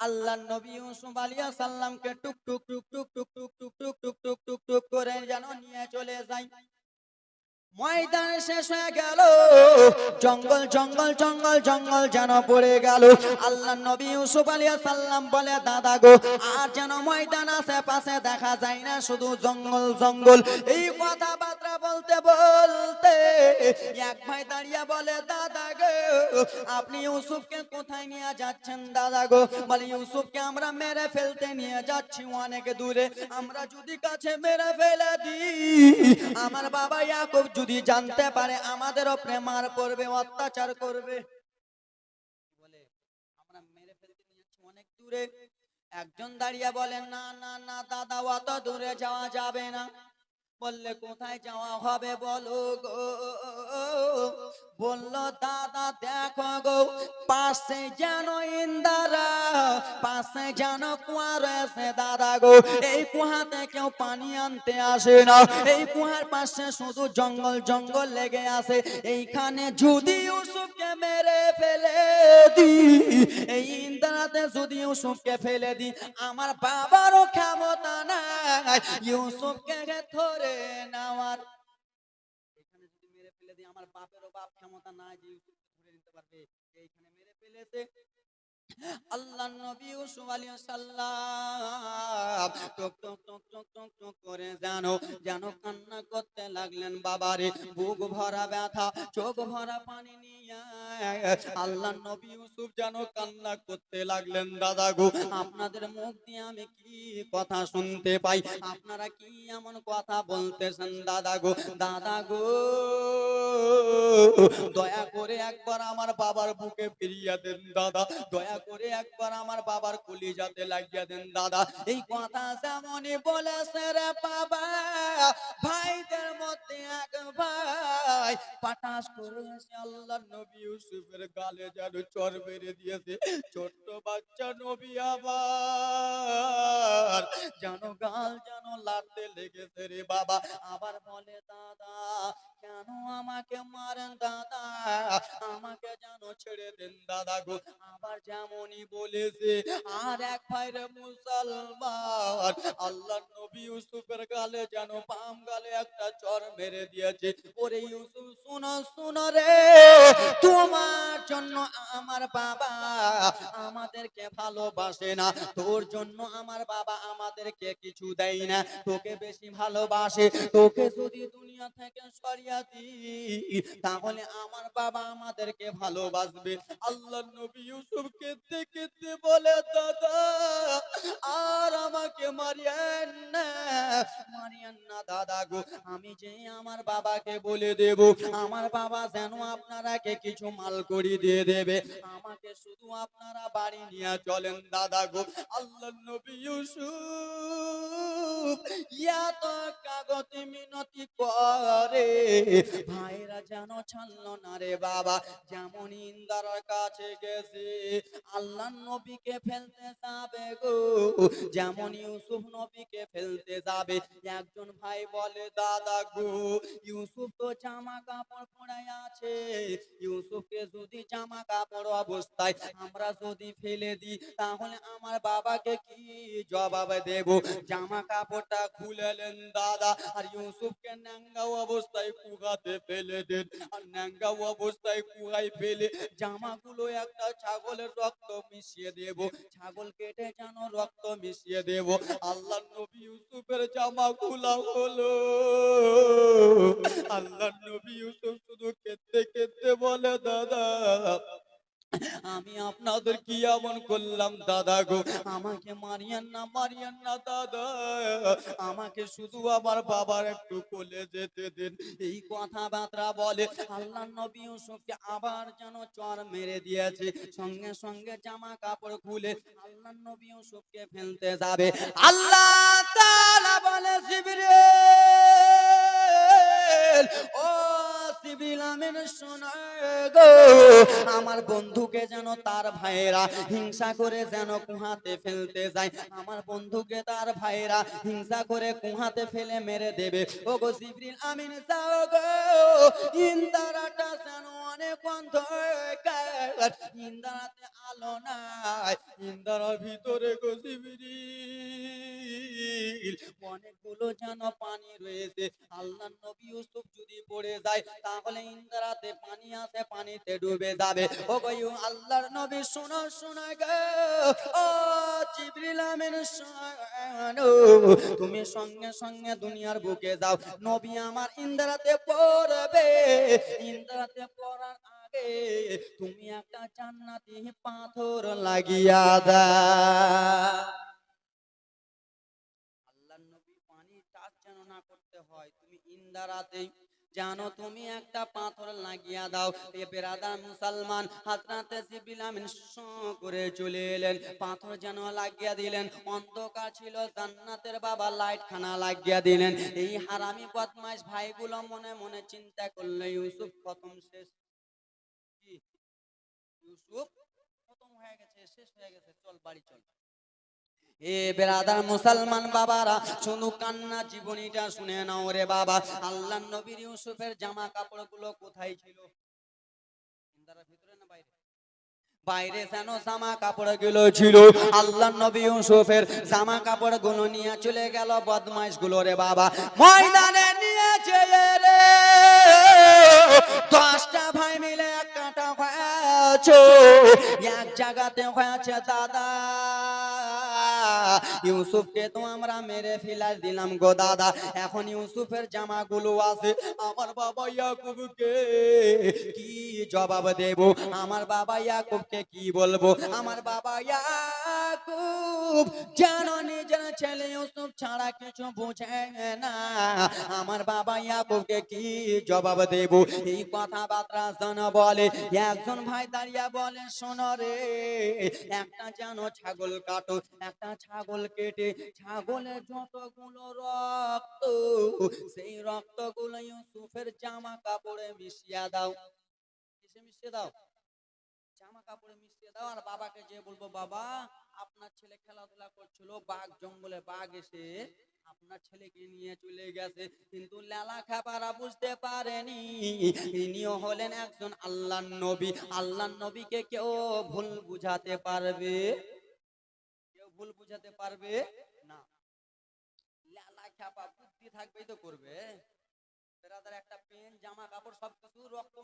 আল্লাহ নবী ইউসুফ আলিয়া সাল্লামকে টুক টুক টুক টুক টুক টুক টুক টুক টুক টুক টুক টুক করে যেন নিয়ে চলে যায় ময়দান শেষ হয়ে গেল। জঙ্গল জঙ্গল জঙ্গল জঙ্গল যেন পড়ে গেল। আল্লাহ নবী ইউসুফ আলাইহিস সালাম বলে, দাদা গো, আর যেন ময়দান আশেপাশে দেখা যায় না, শুধু জঙ্গল জঙ্গল। এই কথাবার্তা বলতে বলতে এক ভাই দাঁড়িয়ে বলে, দাদা গো, আপনি ইউসুফকে কোথায় নিয়ে যাচ্ছেন, দাদা গো? বলে, ইউসুফকে আমরা মেরে ফেলতে নিয়ে যাচ্ছি, অনেক দূরে। আমরা যদি কাছে মেরে ফেলে দিই, আমার বাবা ইয়াকুব যদি জানতে পারে, আমাদেরও প্রেমার মার করবে, অত্যাচার করবে। বলে মেরে অনেক দূরে। একজন দাঁড়িয়ে বলেন না না না, দাদা, অত দূরে যাওয়া যাবে না। বললে কোথায় যাওয়া হবে বলো গো? বলল, দাদা, দেখো গো, পাশে যেন ইন্দারা, পাশে যেন কুয়া রয়েছে দাদা গো। এই কুয়াতে কেউ পানি আনতে আসে না। এই কুয়ার পাশে শুধু জঙ্গল জঙ্গল লেগে আছে। এইখানে যদি ইউসুফকে মেরে ফেলে দি এই ইন্দারাতে যদি ইউসুফকে ফেলে দি আমার বাবারও ক্ষমতা নাই। ইউসুফকে ধরে নেওয়ার। এখানে যদি মেরে ফেলে দিই আমার বাপেরও বাপ ক্ষমতা নাই যে ধরে নিতে পারবে এইখানে মেরে ফেলেছে আল্লাহ নবী সালাম টক টক টক টক টক টক করে জানো যেন কান্না করতে লাগলেন বাবারে। বুক ভরা ব্যথা, চোখ ভরা পানি নিয়ে আল্লাহ নবী ইউসুফ যেন কান্না করতে লাগলেন, দাদা গো, আপনাদের মুখ দিয়ে আমি কি কথা শুনতে পাই? আপনারা কি এমন কথা বলতেছেন, দাদা গো? দাদা গো, দয়া করে একবার আমার বাবার বুকে ফিরিয়ে দেন, দাদা। দয়া করে একবার আমার বাবার কলিজাতে লাগিয়ে দেন, দাদা, এই কথা যেমনই বলেছে রে বাবা, ভাইদের মধ্যে এক ভাই পাটাস করেছে আল্লাহ নবী ইউসুফের গালে যেন চর মেরে দিয়েছে। ছোট্ট বাচ্চা নবী আবার, যেন গাল যেন লাড়তে লেগেছে রে বাবা। আবার বলে, দাদা কেন আমাকে মারেন দাদা, আমাকে যেন ছেড়ে দেন দাদা গো। আবার যেমনই বলেছে, আর এক মুসলমান আল্লাহ নবী ইউসুফের গালে যেন গালে একটা চর মেরে দিয়েছে। ওরে ইউসুফ, শুনো শুনো রে, তোমার জন্য আমার বাবা আমাদেরকে ভালোবাসে না। তোর জন্য আমার বাবা আমাদেরকে কিছু দেয় না। তোকে বেশি ভালোবাসে, তোকে যদি দুনিয়া থেকে সরিয়ে তাহলে আমার বাবা আমাদেরকে ভালোবাসবে। আল্লাহ নবী ইউসুফ কেঁদতে কেঁদতে বলে, দাদা, আর আমাকে মারিয়েন না মারিয়েন না দাদা গো। আমি যে আমার বাবাকে বলে দেব, আমার বাবা যেন আপনারাকে কিছু মাল করি দিয়ে দেবে। আমাকে শুধু আপনারা বাড়ি নিয়ে চলেন দাদা গো। আল্লাহ নবী ইউসুফ ইয়াত মিনতি করে। ভাইরা যেন ছাড়লো না রে বাবা, যেমন ইন্দারার কাছে গেছে। আল্লাহ নবীকে ফেলতে যাবে গো, যেমন ইউসুফ নবীকে ফেলতে যাবে। একজন ভাই বলে, দাদা গো, ইউসুফ তো জামা কাপড় পরে আছে। ইউসুফকে যদি জামা কাপড় অবস্থায় আমরা যদি ফেলে দিই, তাহলে আমার বাবাকে কি জবাব দেব? জামা কাপড়টা খুলেলেন দাদা আর ইউসুফকে ন্যাঙ্গা অবস্থায় কুগাতে ফেলে দেন আর ন্যাঙ্গা অবস্থায় কুয়ায় ফেলে জামাগুলো একটা ছাগলের রক্ত মিশিয়ে দেব ছাগল কেটে যেন রক্ত মিশিয়ে দেব আল্লাহ নবী ইউসুফের জামা খোলা হলো আল্লাহ নবী ইউসুফ শুধু কেঁদতে কেঁদতে বলে এমন করলাম, দাদা গো, আমাকে মারিয়েন না মারিয়েন না, দাদা। আমাকে শুধু আমার বাবার একটু কোলে যেতে দিন। এই কথাবার্তা বলে আল্লাহ নবী ইউসুফকে আবার যেন চর মেরে দিয়েছে। সঙ্গে সঙ্গে জামা কাপড় খুলে আল্লাহ নবী ইউসুফকে ফেলতে যাবে। আল্লাহ তাআলা বলে, জিবরিল, ও শোনা গো। আমার বন্ধুকে যেন তার ভাইয়েরা হিংসা করে যেন কুহাতে ফেলতে যায়। আমার বন্ধুকে তার ভাইয়েরা হিংসা করে কুহাতে ফেলে মেরে দেবে। ও গো জিবরিল আমিন, যাও গো। ইন্দারাটা যেন অনেক অন্ধকার। ইন্দারাতে আলো নাই। ইন্দারার ভিতরে গো জিবরিল। অনেকগুলো যেন পানি রয়েছে। আল্লাহ নবী ইউসুফ যদি পড়ে যায়, তাহলে ইন্দারাতে পানি আছে, পানিতে ডুবে যাবে। ও গো ইউ আল্লাহর নবী, শোনো শোনো গো। ও জিবরিল আমিন তুমি সঙ্গে সঙ্গে দুনিয়ার বুকে যাও। নবী আমার ইন্দ্রাতে পড়বে। ইন্দ্রাতে পড়ার আগে তুমি একটা জান্নাতি পাথর লাগিয়া দাও। পানি টাচ যেন না করতে হয়। তুমি ইন্দারাতেই জানো, তুমি একটা পাথর লাগিয়া দাও। এ বেরাদার মুসলমান হাতরাতে জিবিল আমিন করে চলে এলেন। পাথর যেন লাগিয়া দিলেন। অন্ধকার ছিল, জান্নাতের বাবা লাইট খানা লাগিয়া দিলেন। এই হারামি বদমাইশ ভাইগুলো মনে মনে চিন্তা করল, ইউসুফ প্রথম শেষ ইউসুফ খতম হয়ে গেছে, শেষ হয়ে গেছে। চল বাড়ি চল। এ বেরাদার মুসলমান বাবারা, শুধু কান্না জীবনীটা শুনে নাও রে বাবা। আল্লাহ নবীর ইউসুফের জামা কাপড়গুলো কোথায় ছিল? বাইরে? যেন জামা কাপড়গুলো ছিল। আল্লাহ নবী ইউসুফের জামা কাপড়গুলো নিয়ে চলে গেল বদমাইশগুলো রে বাবা। ময়দানে নিয়েছে রে। দশটা ভাই মিলে কাঁটা হয়েছে এক জায়গাতে হয়েছে দাদা। ইউসুফকে তো আমরা মেরে ফেলার দিলাম গো দাদা। এখন ইউসুফের জামাগুলো আছে। আমার বাবা ইয়াকুবকে কি জবাব দেব? আমার বাবা ইয়াকুবকে কি বলব? আমার বাবা ইয়াকুব যেন নিজের ছেলে ইউসুফ ছাড়া কিছু বোঝে না। আমার বাবা ইয়াকুবকে কি জবাব দেব? এই কথাবার্তা যেন বলে, একজন ভাই দাঁড়িয়ে বলে, শোনো রে, একটা যেন ছাগল কাটো, একটা ছাগল কেটে, ছাগলের যতগুলো রক্ত, সেই রক্তগুলো ইউসুফের জামা কাপড়ে মিশিয়ে দাও। মিশিয়ে দাও? জামা কাপড়ে মিশিয়ে দাও, আর বাবাকে যে বলব, বাবা, আপনার ছেলে খেলাধুলা করছিল, বাঘ জঙ্গলে বাঘ এসে আপনার ছেলেকে নিয়ে চলে গেছে। কিন্তু লেলা খাপারা বুঝতে পারেনি। ইনিও হলেন একজন আল্লাহ নবী। আল্লাহ নবীকে কেউ ভুল বুঝাতে পারবে? কেউ ভুল বুঝাতে পারবে? না। লেলা খাপা বুদ্ধি থাকবেই তো করবে। বেরাদার, একটা পেন, জামা, কাপড় সব কিছু রক্ত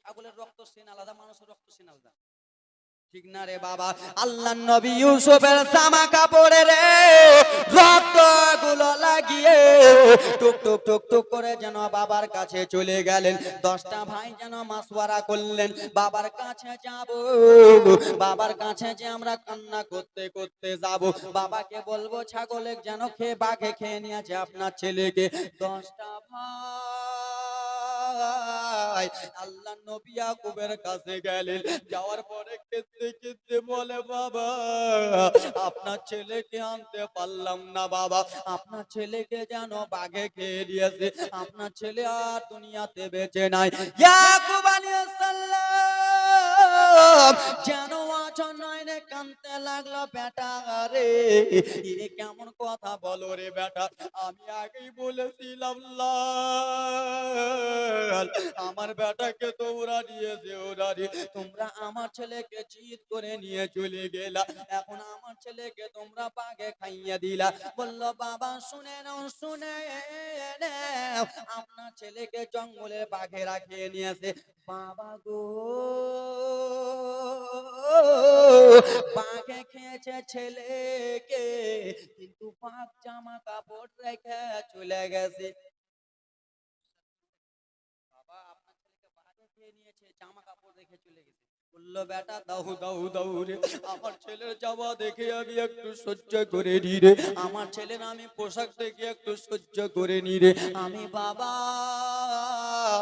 ছাগলের রক্ত সেন আলাদা, মানুষের রক্ত সেন আলাদা। ঠিক না রে বাবা? আল্লাহ নবী ইউসুফের জামা কাপড়ে রে রক্তগুলো লাগিয়ে টুক টুক টুক টুক করে যেন বাবার কাছে চলে গেলেন। দশটা ভাই যেন মাসওয়ারা করলেন, বাবার কাছে যাব, বাবার কাছে যে আমরা কান্না করতে করতে যাব। বাবাকে বলব ছাগলে যেন খেয়ে বাঘে খেয়ে নিয়েছে আপনার ছেলেকে। দশটা ভাই আল্লাহ নবী কাছে গেলেন। যাওয়ার পরে বলে, বাবা, আপনার ছেলেকে আনতে পারলাম না বাবা। আপনার ছেলেকে যেন বাঘে খেয়ে দিয়েছে। আপনার ছেলে আর দুনিয়াতে বেঁচে নাই। ইয়াকুব যেন অচনয়নে কানতে লাগল বেটা কেমন কথা রে বেটা আমি আগেই বলেছিলাম আমার বেটাকে তোমরা নিয়ে যেও তোমরা আমার ছেলেকে চিৎ করে নিয়ে চলে গেলা। এখন আমার ছেলেকে তোমরা পাগে খাইয়ে দিলা। বলল, বাবা, শুনে নাও, শুনে আপনার ছেলেকে জঙ্গলের বাঘে রাখিয়ে নিয়েছে। বাবা গো। বাঘে খেয়েছে ছেলেকে, কিন্তু বাঘ জামা কাপড় রেখে চলে গেছে। বাবা, আপনার ছেলেকে বাঘে খেয়ে নিয়েছে, জামা কাপড় রেখে চলে গেছে। বলল, বেটা, দাও দাও দাও রে। আমার ছেলের জামা দেখে আমি একটু সহ্য করে নি রে। আমার ছেলের আমি পোশাক দেখে একটু সহ্য করে নি রে। আমি বাবা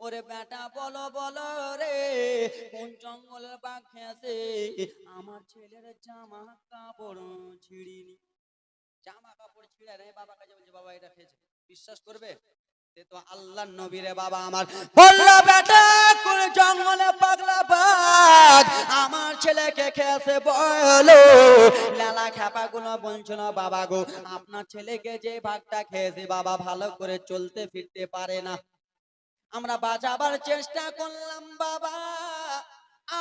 ওরে বেটা বলো বলো রে, কোন জঙ্গলের বাঘ আমার ছেলের জামা কাপড় ছিড়িনি। জামা কাপড় ছিঁড়ে রে, বাবা কাছে বলছে, বাবা, এটা খেয়েছে। বিশ্বাস করবে? আল্লাহ নবীরে বাবা আমার। বলল, বেটা, কোন জঙ্গলে পাগলা বাঘ আমার ছেলেকে খেয়েছে বলো। লালা খাপা গুলো বলছিল বাবা গো, আপনার ছেলেকে যে ভাগটা খেয়েছে, বাবা ভালো করে চলতে ফিরতে পারে না। আমরা বাঁচাবার চেষ্টা করলাম, বাবা।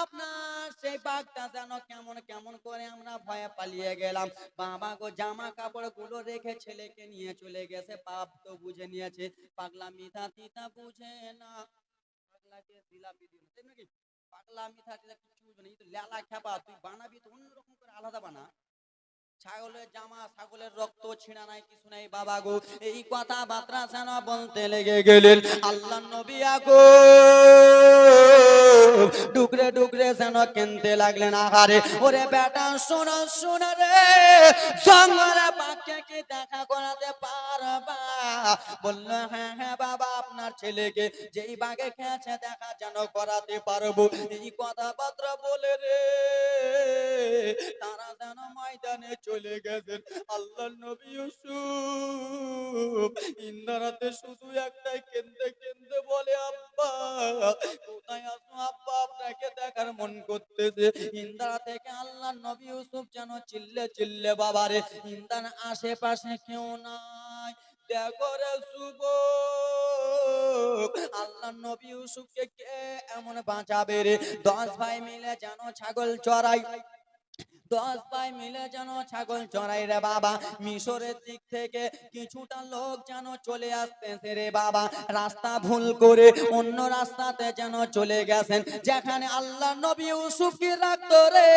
আপনার সেই বাঘটা যেন কেমন কেমন করে আমরা ভয়ে পালিয়ে গেলাম। বাবা গো, জামা কাপড়গুলো রেখে ছেলেকে নিয়ে চলে গেছে। পাপ তো বুঝে নিয়েছে পাগলা মিথা তিতা বুঝে না। পাগলাকে জিলাপি দিল নাকি? পাগলা মিথা তিতা কিছু বুঝবে না লেলা খেপা, তুই বানাবি তো অন্যরকম করে আলাদা বানা। ছাগলের জামা, ছাগলের রক্ত ছিঁড়া নাই, কিছু নাই, বাবা গো। এই কথা বার্তা যেন বলতে লেগে গেলেন, আল্লাহ নবী আগো। ডুকরে ডুকরে যেন কেনতে লাগলেন আহারে। ওরে বেটা, শোনো শোনো রে। জঙ্গলে বাক্যে কি দেখা করাতে পারবা? বলল হ্যাঁ হ্যাঁ বাবা, আপনার ছেলেকে যেই বাগে খেয়েছে দেখা যেন করাতে পারব। এই কথা কথাবার্তা বলে রে। তারা যেন ময়দানে চলে গেছেন। আল্লাহ নবী ইউসুফ, ইন্দারাতে শুধু একটাই কেন্দে কেন্দে বলে, আব্বা, কোথায় আছো আব্বা? আপনাকে দেখার মন করতেছে। ইন্দারা থেকে আল্লাহ নবী ইউসুফ যেন চিল্লে চিল্লে, বাবারে ইন্দার আশেপাশে কেউ নাই। শুভ আল্লাহ নবী ইউসুফকে কে এমন বাঁচাবে রে? দশ ভাই মিলে যেন ছাগল চড়াই দশ ভাই মিলে যেন ছাগল চড়াই রে বাবা। মিশরের দিক থেকে কিছুটা লোক যেন চলে আসতেছে রে বাবা। রাস্তা ভুল করে অন্য রাস্তাতে যেন চলে গেছেন। যেখানে আল্লাহ নবী ইউসুফ কি রাখতো রে।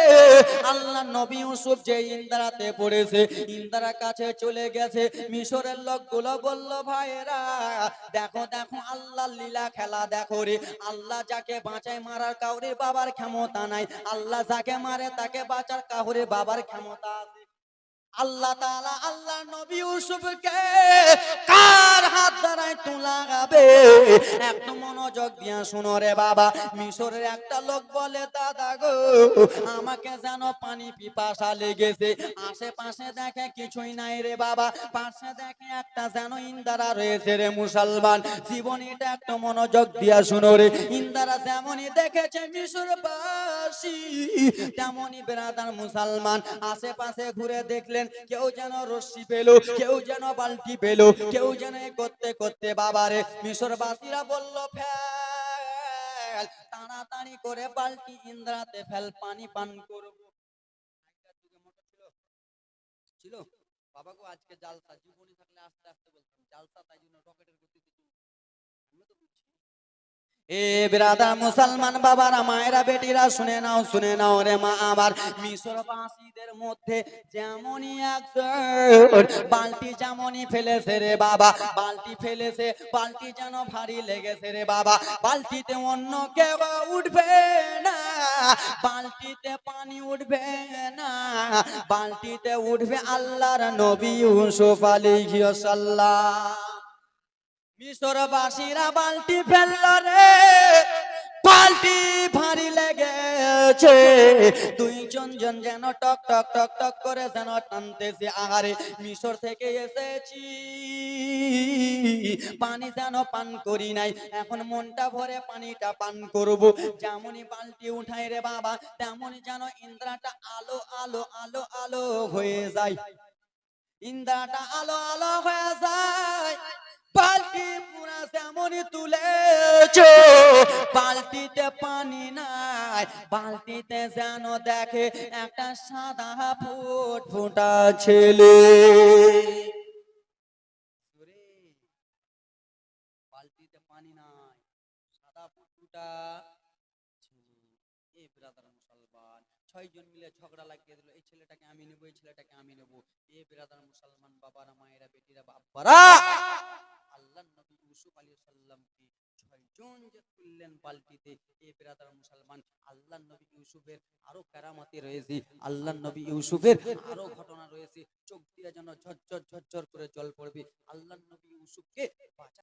আল্লাহ নবী ইউসুফ যে ইন্দারাতে পড়েছে ইন্দারা কাছে চলে গেছে। মিশরের লোকগুলো বলল ভাইরা দেখো দেখো আল্লাহ লীলা খেলা দেখো রে। আল্লাহ যাকে বাঁচায় মারার কাউরে বাবার ক্ষমতা নাই। আল্লাহ যাকে মারে তাকে বাঁচার কাউরে বাবার ক্ষমতা আছে। আল্লাহ তাআলা আল্লাহ নবী ইউসুফকে কার হাত দ্বারাই তুলাগাবে? একটু মনোযোগ দিয়া শুনো রে বাবা। মিশরের একটা লোক বলে, দাদা গো, আমাকে যেন পানি পিপাসা লেগেছে। আশেপাশে দেখে কিছুই নাই রে বাবা। পাশে দেখে একটা যেন ইন্দারা রয়েছে রে মুসলমান। জীবনীটা একটু মনোযোগ দিয়া শুনো রে। ইন্দারা যেমনই দেখেছে মিশরবাসী, তেমনই বেরাদার মুসলমান। আশেপাশে ঘুরে দেখলেন কেউ যেন রশ্মি পেল, কেউ যেন বালতি পেল, কেউ যেন করতে করতে বাবারে মিশরবাসীরা বলল, ফেল, তাড়াতাড়ি করে বালতি ইন্দ্রাতে ফেল, পানি পান করব ছিল বাবা গো, আজকে জালসা, জীবনী থাকলে আস্তে আস্তে বলতাম, জালসা তাই জন্য রকেটের গতিতে। আমিও তো বুঝছি। এ বিরাদার মুসলমান বাবারা, মায়েরা, বেটিরা, শুনে নাও শুনে নাও রে মা আমার মিশরবাসীদের মধ্যে যেমনই একজন, বালতি যেমনই ফেলেছে রে বাবা, বালতি ফেলেছে, বালতি যেন ভারী লেগেছে রে বাবা, বালতিতে অন্য কেউ উঠবে না, বালতিতে পানি উঠবে না, বালতিতে উঠবে আল্লাহর নবী ইউসুফ আলাইহিস সালাম মিশরবাসীরা বালতি ফেলল রে। বালতি ভারী লেগেছে। দুইজন জন যেন টক টক টক টক করে যেন টানতেছে। আহারে, মিশর থেকে এসেছি। পানি যেন পান করি নাই। এখন মনটা ভরে পানিটা পান করব। যেমনই বালতি উঠাই রে বাবা, তেমনই যেন ইন্দ্রাটা আলো আলো আলো আলো হয়ে যায়। ইন্দ্রাটা আলো আলো হয়ে যায়। বালতি পুরা তেমনই তুলেছ বালতিতে পানি নাই, বালতিতে যেন দেখে একটা সাদা ফুট ফুটা ছেলে বালতিতে পানি নাই, সাদা ফুট ফুটা। এ ব্রাদার মুসলমান, ছয়জন মিলে ঝগড়া লাগিয়ে দিল, এই ছেলেটাকে আমি নেব, এই ছেলেটাকে আমি নেব। এ ব্রাদার মুসলমান, বাবারা, মায়েরা, বেটিরা বাবারা আল্লাহ নবী ইউসুফ আলী ছয়জন যে তুললেন বালতিতে মুসলমান আল্লাহ নবী ইউসুফের আরও রয়েছে আল্লাহ নবী ইউসুফের আরও ঘটনা রয়েছে, চোখ দিয়ে যেন ঝরঝর ঝরঝর করে জল পড়বে আল্লাহ নবী ইউসুফকে বাঁচা